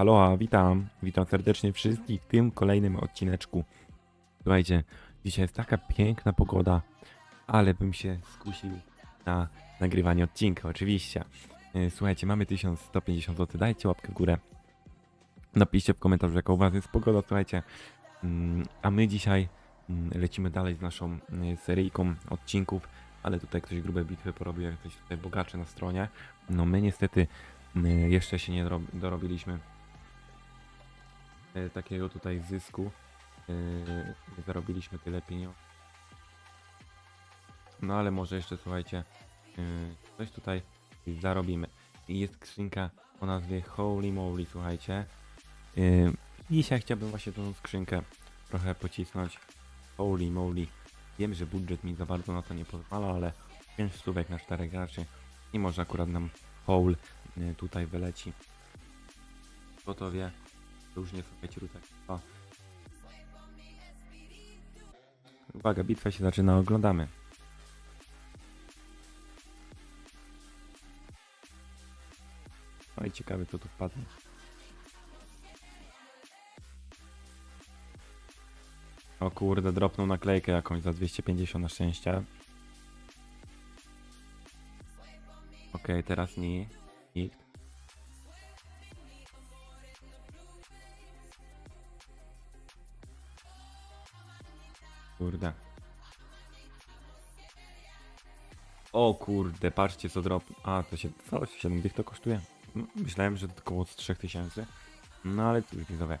Halo, witam. Witam serdecznie wszystkich w tym kolejnym odcineczku. Słuchajcie, dzisiaj jest taka piękna pogoda, ale bym się skusił na nagrywanie odcinka, oczywiście. E, Słuchajcie, mamy 1150 zł, dajcie łapkę w górę. Napiszcie w komentarzu, jaka u was jest pogoda, słuchajcie. Mm, A my dzisiaj mm, lecimy dalej z naszą mm, seryjką odcinków, ale tutaj ktoś grube bitwy porobił, jak ktoś tutaj bogaczy na stronie. No my niestety mm, jeszcze się nie dorob- dorobiliśmy e, takiego tutaj zysku. E, Nie zarobiliśmy tyle pieniędzy. No ale może jeszcze słuchajcie, e, coś tutaj zarobimy. Jest skrzynka o nazwie Holy Moly, słuchajcie. E, Dzisiaj chciałbym właśnie tą skrzynkę trochę pocisnąć. Holy Moly. Wiem, że budżet mi za bardzo na to nie pozwala, ale 5 stówek na 4 graczy. I może akurat nam Howl e, tutaj wyleci. Kto to wie? To już nie słuchajcie tutaj. O. Uwaga, bitwa się zaczyna, oglądamy. No i ciekawe co tu wpadnie. O kurde, dropnął naklejkę jakąś za 250 na szczęście. Okej, teraz nie. Nikt. Kurde. O kurde, patrzcie co drop. A, to się. Co? 7 dych to kosztuje? M- Myślałem, że to około 3000. No ale cóż, widzowie.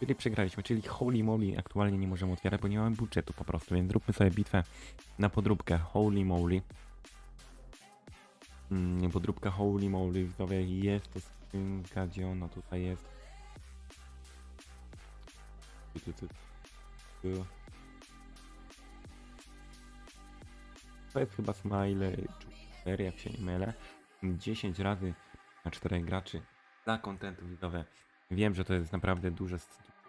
Czyli przegraliśmy, czyli holy moly aktualnie nie możemy otwierać, bo nie mamy budżetu po prostu, więc zróbmy sobie bitwę na podróbkę holy moly. Mm, podróbka holy moly, widzowie, jest to skrzynka, gdzie ona tutaj jest. Tu, tu, tu, To jest chyba smile 4, jak się nie mylę. 10 razy na 4 graczy dla kontentu widzowe. Wiem, że to jest naprawdę duże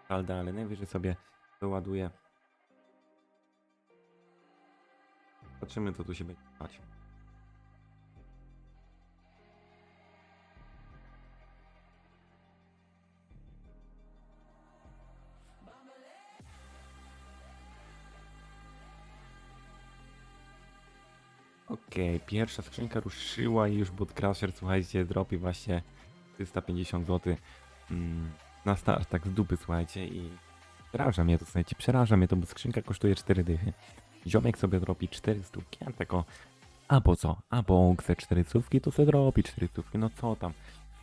salda, ale najwyżej sobie doładuję. Zobaczymy, co tu się będzie stać. Okej, pierwsza skrzynka ruszyła i już Boot Crusher, słuchajcie, dropi właśnie 350 zł mm, na start, tak z dupy, słuchajcie, i przeraża mnie to, słuchajcie, przeraża mnie to, bo skrzynka kosztuje 4 dychy. Ziomek sobie dropi 4 stówki, a tego, a po co? A bo chce 4 stówki, to sobie dropi 4 stówki, no co tam.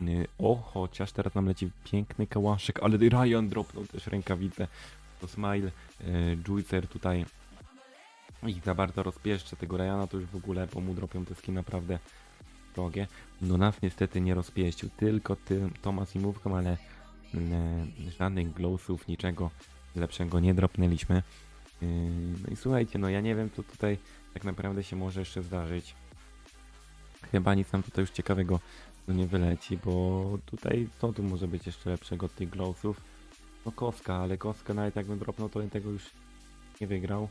Yy, O, chociaż teraz nam leci piękny kałaszek, ale Ryan dropnął też rękawice. To Smile, yy, Juicer tutaj ich za bardzo rozpieszczę tego Ryana to już w ogóle, bo mu dropią te skiny naprawdę drogie. No nas niestety nie rozpieścił, tylko ty, Tomas i Mówką, ale mm, żadnych glowsów, niczego lepszego nie dropnęliśmy. Yy, no i słuchajcie, no ja nie wiem co tutaj tak naprawdę się może jeszcze zdarzyć. Chyba nic nam tutaj już ciekawego no nie wyleci, bo tutaj co tu może być jeszcze lepszego od tych glowsów? No koska, ale koska nawet jakbym dropnął to tego już nie wygrał.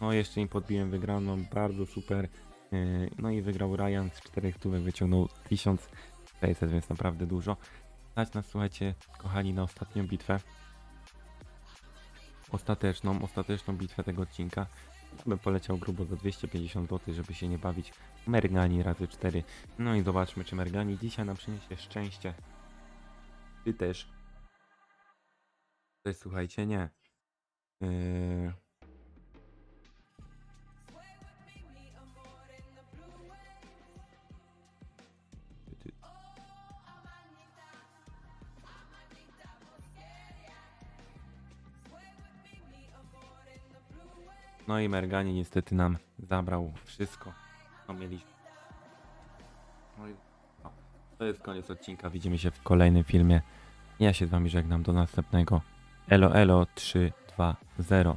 No jeszcze im podbiłem wygraną, bardzo super. Yy, No i wygrał Ryan z 4 stówek, wyciągnął 1600, więc naprawdę dużo. Stać nas, słuchajcie, kochani, na ostatnią bitwę. Ostateczną, ostateczną bitwę tego odcinka. Bym poleciał grubo za 250 zł, żeby się nie bawić. Mergani razy 4. No i zobaczmy, czy Mergani dzisiaj nam przyniesie szczęście. Ty też. Jest, słuchajcie, nie. Yy... No i Mergani niestety nam zabrał wszystko, co mieliśmy. No to jest koniec odcinka. Widzimy się w kolejnym filmie. Ja się z wami żegnam do następnego. Elo Elo 3, 2, 0.